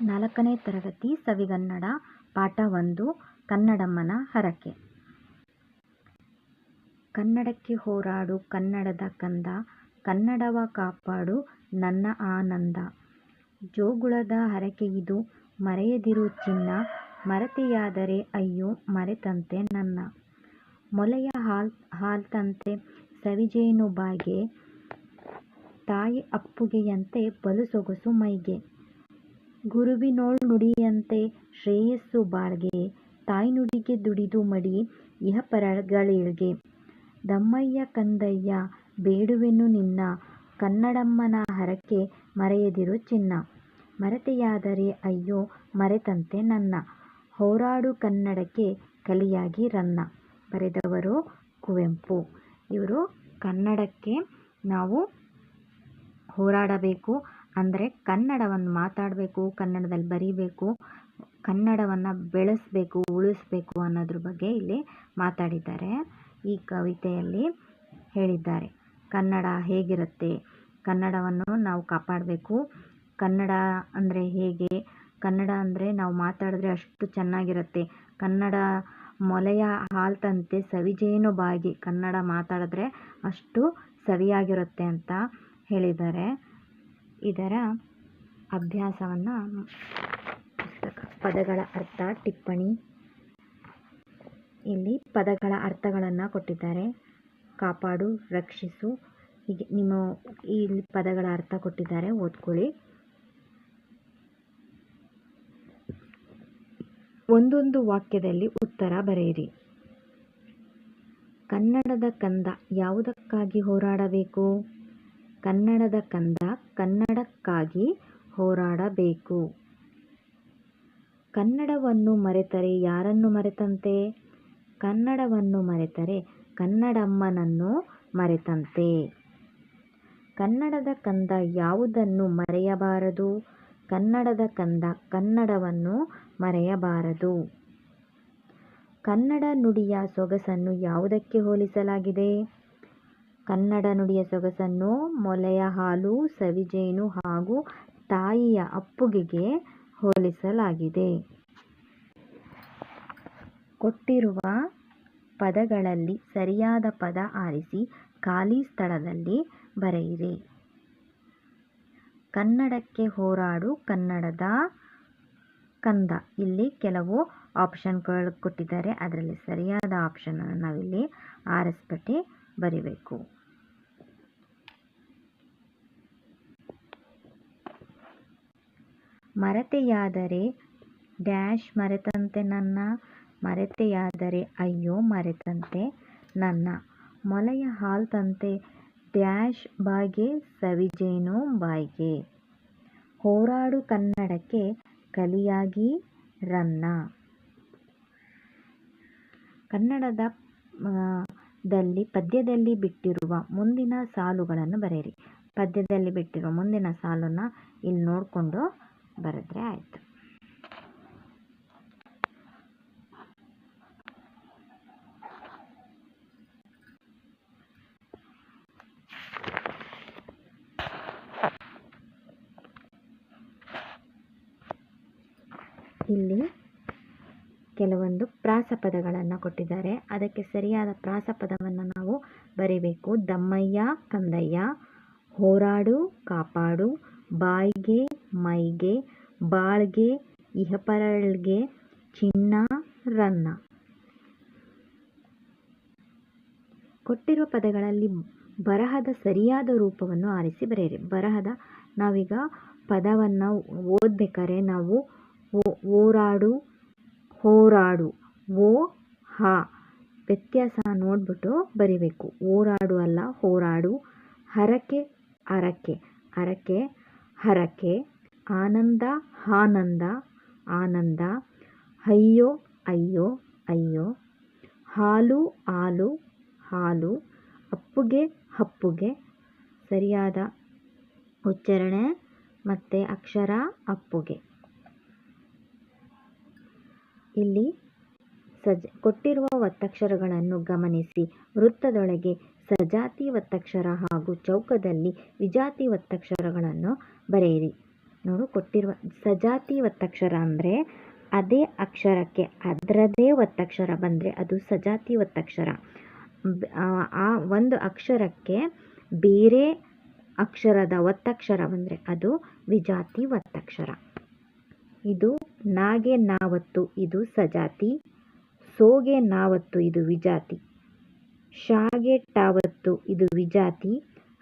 ನಾಲ್ಕನೇ ತರಗತಿ ಸವಿಗನ್ನಡ ಪಾಠ ಒಂದು, ಕನ್ನಡಮ್ಮನ ಹರಕೆ. ಕನ್ನಡಕ್ಕೆ ಹೋರಾಡು, ಕನ್ನಡದ ಕಂದ, ಕನ್ನಡವ ಕಾಪಾಡು, ನನ್ನ ಆನಂದ. ಜೋಗುಳದ ಹರಕೆ ಇದು, ಮರೆಯದಿರು ಚಿನ್ನ, ಮರತೆಯಾದರೆ ಅಯ್ಯೋ, ಮರೆತಂತೆ ನನ್ನ. ಮೊಲೆಯ ಹಾಲ್, ಹಾಲ್ತಂತೆ ಸವಿಜೇನು ಬಾಗೆ ತಾಯಿ ಅಪ್ಪುಗೆಯಂತೆ ಬಲು ಸೊಗಸು ಮೈಗೆ. ಗುರುವಿನೋಳ್ ನುಡಿಯಂತೆ ಶ್ರೇಯಸ್ಸು ಬಾಳ್ಗೆ ತಾಯ್ನುಡಿಗೆ ದುಡಿದು ಮಡಿ ಇಹಪರಗಳೇಳ್ಗೆ ದಮ್ಮಯ್ಯ ಕಂದಯ್ಯ, ಬೇಡುವೆನು ನಿನ್ನ, ಕನ್ನಡಮ್ಮನ ಹರಕೆ ಮರೆಯದಿರು ಚಿನ್ನ. ಮರೆತೆಯಾದರೆ ಅಯ್ಯೋ, ಮರೆತಂತೆ ನನ್ನ. ಹೋರಾಡು ಕನ್ನಡಕ್ಕೆ ಕಲಿಯಾಗಿ ರನ್ನ. ಬರೆದವರು ಕುವೆಂಪು. ಇವರು ಕನ್ನಡಕ್ಕೆ ನಾವು ಹೋರಾಡಬೇಕು ಅಂದರೆ ಕನ್ನಡವನ್ನು ಮಾತಾಡಬೇಕು, ಕನ್ನಡದಲ್ಲಿ ಬರೀಬೇಕು, ಕನ್ನಡವನ್ನು ಬೆಳೆಸಬೇಕು, ಉಳಿಸ್ಬೇಕು ಅನ್ನೋದ್ರ ಬಗ್ಗೆ ಇಲ್ಲಿ ಮಾತಾಡಿದ್ದಾರೆ. ಈ ಕವಿತೆಯಲ್ಲಿ ಹೇಳಿದ್ದಾರೆ, ಕನ್ನಡ ಹೇಗಿರುತ್ತೆ, ಕನ್ನಡವನ್ನು ನಾವು ಕಾಪಾಡಬೇಕು, ಕನ್ನಡ ಅಂದರೆ ಹೇಗೆ, ಕನ್ನಡ ಅಂದರೆ ನಾವು ಮಾತಾಡಿದ್ರೆ ಅಷ್ಟು ಚೆನ್ನಾಗಿರುತ್ತೆ, ಕನ್ನಡ ಮೊಲೆಯ ಹಾಲ್ತಂತೆ ಸವಿಜೇನು ಬಾಗಿ, ಕನ್ನಡ ಮಾತಾಡಿದ್ರೆ ಅಷ್ಟು ಸವಿಯಾಗಿರುತ್ತೆ ಅಂತ ಹೇಳಿದ್ದಾರೆ. ಇದರ ಅಭ್ಯಾಸವನ್ನು ಪುಸ್ತಕ, ಪದಗಳ ಅರ್ಥ, ಟಿಪ್ಪಣಿ. ಇಲ್ಲಿ ಪದಗಳ ಅರ್ಥಗಳನ್ನು ಕೊಟ್ಟಿದ್ದಾರೆ. ಕಾಪಾಡು, ರಕ್ಷಿಸು. ಹೀಗೆ ನಿಮ್ಮ ಇಲ್ಲಿ ಪದಗಳ ಅರ್ಥ ಕೊಟ್ಟಿದ್ದಾರೆ. ಓದ್ಕೊಳ್ಳಿ. ಒಂದೊಂದು ವಾಕ್ಯದಲ್ಲಿ ಉತ್ತರ ಬರೆಯಿರಿ. ಕನ್ನಡದ ಕಂದ ಯಾವುದಕ್ಕಾಗಿ ಹೋರಾಡಬೇಕು? ಕನ್ನಡದ ಕಂದ ಕನ್ನಡಕ್ಕಾಗಿ ಹೋರಾಡಬೇಕು. ಕನ್ನಡವನ್ನು ಮರೆತರೆ ಯಾರನ್ನು ಮರೆತಂತೆ? ಕನ್ನಡವನ್ನು ಮರೆತರೆ ಕನ್ನಡಮ್ಮನನ್ನು ಮರೆತಂತೆ. ಕನ್ನಡದ ಕಂದ ಯಾವುದನ್ನು ಮರೆಯಬಾರದು? ಕನ್ನಡದ ಕಂದ ಕನ್ನಡವನ್ನು ಮರೆಯಬಾರದು. ಕನ್ನಡ ನುಡಿಯ ಸೊಗಸನ್ನು ಯಾವುದಕ್ಕೆ ಹೋಲಿಸಲಾಗಿದೆ? ಕನ್ನಡ ನುಡಿಯ ಸೊಗಸನ್ನು ಮೊಲೆಯ ಹಾಲು, ಸವಿಜೇನು ಹಾಗೂ ತಾಯಿಯ ಅಪ್ಪುಗೆಗೆ ಹೋಲಿಸಲಾಗಿದೆ. ಕೊಟ್ಟಿರುವ ಪದಗಳಲ್ಲಿ ಸರಿಯಾದ ಪದ ಆರಿಸಿ ಖಾಲಿ ಸ್ಥಳದಲ್ಲಿ ಬರೆಯಿರಿ. ಕನ್ನಡಕ್ಕೆ ಹೋರಾಡು, ಕನ್ನಡದ ಕಂದ. ಇಲ್ಲಿ ಕೆಲವು ಆಪ್ಷನ್ಗಳು ಕೊಟ್ಟಿದ್ದಾರೆ. ಅದರಲ್ಲಿ ಸರಿಯಾದ ಆಪ್ಷನನ್ನು ನಾವಿಲ್ಲಿ ಆರಿಸ್ಬಿಟ್ಟು ಬರಿಬೇಕು. ಮರೆತೆಯಾದರೆ, ಡ್ಯಾಶ್ ಮರೆತಂತೆ ನನ್ನ ಮರೆತೆಯಾದರೆ, ಅಯ್ಯೋ ಮರೆತಂತೆ ನನ್ನ ಮೊಲೆಯ ಹಾಲ್ತಂತೆ ಡ್ಯಾಶ್ ಬಾಯ್ಗೆ ಸವಿಜೇನು ಬಾಯ್ಗೆ. ಹೋರಾಡು ಕನ್ನಡಕ್ಕೆ ಕಲಿಯಾಗಿ ರನ್ನ. ಕನ್ನಡದ ದಲ್ಲಿ, ಪದ್ಯದಲ್ಲಿ ಬಿಟ್ಟಿರುವ ಮುಂದಿನ ಸಾಲುಗಳನ್ನು ಬರೆಯಿರಿ. ಪದ್ಯದಲ್ಲಿ ಬಿಟ್ಟಿರುವ ಮುಂದಿನ ಸಾಲನ್ನು ಇಲ್ಲಿ ನೋಡಿಕೊಂಡು ಬರೆದ್ರೆ ಆಯಿತು. ಇಲ್ಲಿ ಕೆಲವೊಂದು ಪ್ರಾಸಪದಗಳನ್ನು ಕೊಟ್ಟಿದ್ದಾರೆ. ಅದಕ್ಕೆ ಸರಿಯಾದ ಪ್ರಾಸಪದವನ್ನು ನಾವು ಬರಿಬೇಕು. ದಮ್ಮಯ್ಯ, ಕಂದಯ್ಯ, ಹೋರಾಡು, ಕಾಪಾಡು, ಬಾಯ್ಗೆ ಮೈಗೆ, ಬಾಳ್ಗೆ, ಇಹಪರಳ್ಗೆ, ಚಿನ್ನ, ರನ್ನ. ಕೊಟ್ಟಿರುವ ಪದಗಳಲ್ಲಿ ಬರಹದ ಸರಿಯಾದ ರೂಪವನ್ನು ಆರಿಸಿ ಬರೆಯಿರಿ. ಬರಹದ ನಾವೀಗ ಪದವನ್ನು ಓದ್ಬೇಕಾದ್ರೆ ನಾವು ಓರಾಡು, ಹೋರಾಡು, ಓ, ಹ ವ್ಯತ್ಯಾಸ ನೋಡಿಬಿಟ್ಟು ಬರಿಬೇಕು. ಓರಾಡು ಅಲ್ಲ, ಹೋರಾಡು, ಹರಕೆ, ಅರಕೆ. ಅರಕೆ, ಹರಕೆ ಆನಂದ ಆನಂದ ಆನಂದ, ಅಯ್ಯೋ ಅಯ್ಯೋ ಅಯ್ಯೋ, ಹಾಲು ಹಾಲು ಹಾಲು, ಅಪ್ಪುಗೆ ಅಪ್ಪುಗೆ, ಸರಿಯಾದ ಉಚ್ಚಾರಣೆ ಮತ್ತು ಅಕ್ಷರ ಅಪ್ಪುಗೆ. ಇಲ್ಲಿ ಸಜ, ಕೊಟ್ಟಿರುವ ಒತ್ತಕ್ಷರಗಳನ್ನು ಗಮನಿಸಿ. ವೃತ್ತದೊಳಗೆ ಸಜಾತಿ ಒತ್ತಕ್ಷರ ಹಾಗೂ ಚೌಕದಲ್ಲಿ ವಿಜಾತಿ ಒತ್ತಕ್ಷರಗಳನ್ನು ಬರೆಯಿರಿ. ನೋಡು ಕೊಟ್ಟಿರುವ ಸಜಾತಿ ಒತ್ತಕ್ಷರ ಅಂದರೆ ಅದೇ ಅಕ್ಷರಕ್ಕೆ, ಅದರದೇ ಒತ್ತಕ್ಷರ ಬಂದರೆ ಅದು ಸಜಾತಿ ಒತ್ತಕ್ಷರ ಆ ಒಂದು ಅಕ್ಷರಕ್ಕೆ ಬೇರೆ ಅಕ್ಷರದ ಒತ್ತಕ್ಷರ ಬಂದರೆ ಅದು ವಿಜಾತಿ ಒತ್ತಕ್ಷರ ಇದು ನಾಗೆ ನಾವತ್ತು, ಇದು ಸಜಾತಿ. ಸೋಗೆ ನಾವತ್ತು, ಇದು ವಿಜಾತಿ. ಶಾಗೆ ಟಾವತ್ತು, ಇದು ವಿಜಾತಿ.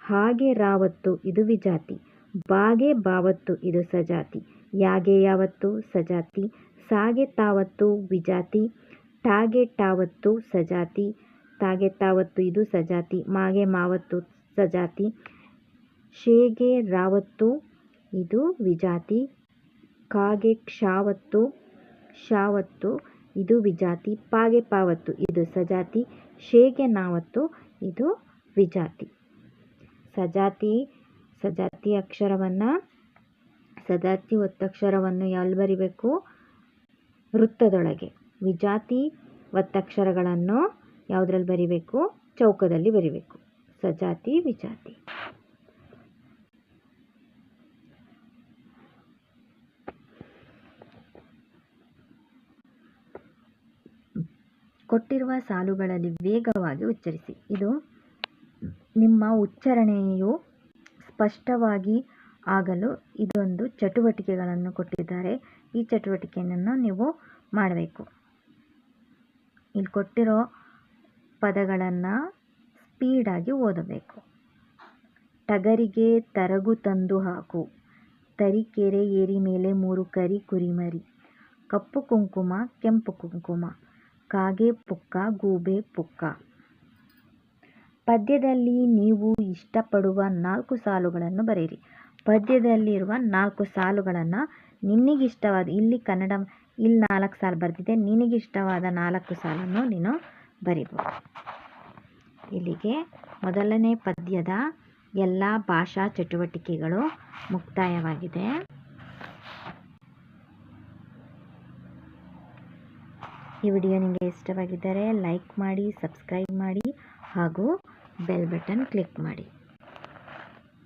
ಹಾಗೆ ರಾವತ್ತು, ಇದು ವಿಜಾತಿ. ಬಾಗೆ ಬಾವತ್ತು ಇದು ಸಜಾತಿ, ಯಾಗೆ ಯಾವತ್ತು ಸಜಾತಿ, ಸಾಗೆ ತಾವತ್ತು ವಿಜಾತಿ, ಟಾಗೆ ಟಾವತ್ತು ಸಜಾತಿ, ತಾಗೆ ತಾವತ್ತು ಇದು ಸಜಾತಿ, ಮಾಗೆ ಮಾವತ್ತು ಸಜಾತಿ, ಶೇಗೆ ರಾವತ್ತು ಇದು ವಿಜಾತಿ, ಕಾಗೆ ಕ್ಷಾವತ್ತು ಶಾವತ್ತು ಇದು ವಿಜಾತಿ, ಪಾಗೆ ಪಾವತ್ತು ಇದು ಸಜಾತಿ, ಶೇಗೆ ನಾವತ್ತು ಇದು ವಿಜಾತಿ. ಸಜಾತಿ ಸಜಾತಿ ಅಕ್ಷರವನ್ನು ಸಜಾತಿ ಒತ್ತಕ್ಷರವನ್ನು ಎಲ್ಲಿ ಬರಿಬೇಕು? ವೃತ್ತದೊಳಗೆ. ವಿಜಾತಿ ಒತ್ತಕ್ಷರಗಳನ್ನು ಯಾವುದ್ರಲ್ಲಿ ಬರಿಬೇಕು? ಚೌಕದಲ್ಲಿ ಬರಿಬೇಕು. ಸಜಾತಿ, ವಿಜಾತಿ. ಕೊಟ್ಟಿರುವ ಸಾಲುಗಳಲ್ಲಿ ವೇಗವಾಗಿ ಉಚ್ಚರಿಸಿ. ಇದು ನಿಮ್ಮ ಉಚ್ಚಾರಣೆಯು ಸ್ಪಷ್ಟವಾಗಿ ಆಗಲು ಇದೊಂದು ಚಟುವಟಿಕೆಗಳನ್ನು ಕೊಟ್ಟಿದ್ದಾರೆ. ಈ ಚಟುವಟಿಕೆಯನ್ನು ನೀವು ಮಾಡಬೇಕು. ಇಲ್ಲಿ ಕೊಟ್ಟಿರೋ ಪದಗಳನ್ನು ಸ್ಪೀಡಾಗಿ ಓದಬೇಕು. ಟಗರಿಗೆ ತರಗು ತಂದು ಹಾಕು. ತರೀಕೆರೆ ಏರಿ ಮೇಲೆ ಮೂರು ಕರಿ ಕುರಿಮರಿ ಕಪ್ಪು ಕುಂಕುಮ, ಕೆಂಪು ಕುಂಕುಮ. ಕಾಗೆ ಪುಕ್ಕ, ಗೂಬೆ ಪುಕ್ಕ. ಪದ್ಯದಲ್ಲಿ ನೀವು ಇಷ್ಟಪಡುವ ನಾಲ್ಕು ಸಾಲುಗಳನ್ನು ಬರೆಯಿರಿ. ಪದ್ಯದಲ್ಲಿರುವ ನಾಲ್ಕು ಸಾಲುಗಳನ್ನು ನಿನಗಿಷ್ಟವಾದ ಇಲ್ಲಿ ಕನ್ನಡ, ಇಲ್ಲಿ ನಾಲ್ಕು ಸಾಲು ಬರೆದಿದೆ ನಿನಗಿಷ್ಟವಾದ ನಾಲ್ಕು ಸಾಲನ್ನು ನೀನು ಬರೀಬೋದು ಇಲ್ಲಿಗೆ ಮೊದಲನೇ ಪದ್ಯದ ಎಲ್ಲ ಭಾಷಾ ಚಟುವಟಿಕೆಗಳು ಮುಕ್ತಾಯವಾಗಿದೆ. ಈ ವಿಡಿಯೋ ನಿಮಗೆ ಇಷ್ಟವಾಗಿದ್ದರೆ ಲೈಕ್ ಮಾಡಿ, ಸಬ್ಸ್ಕ್ರೈಬ್ ಮಾಡಿ ಹಾಗೂ ಬೆಲ್ ಬಟನ್ ಕ್ಲಿಕ್ ಮಾಡಿ.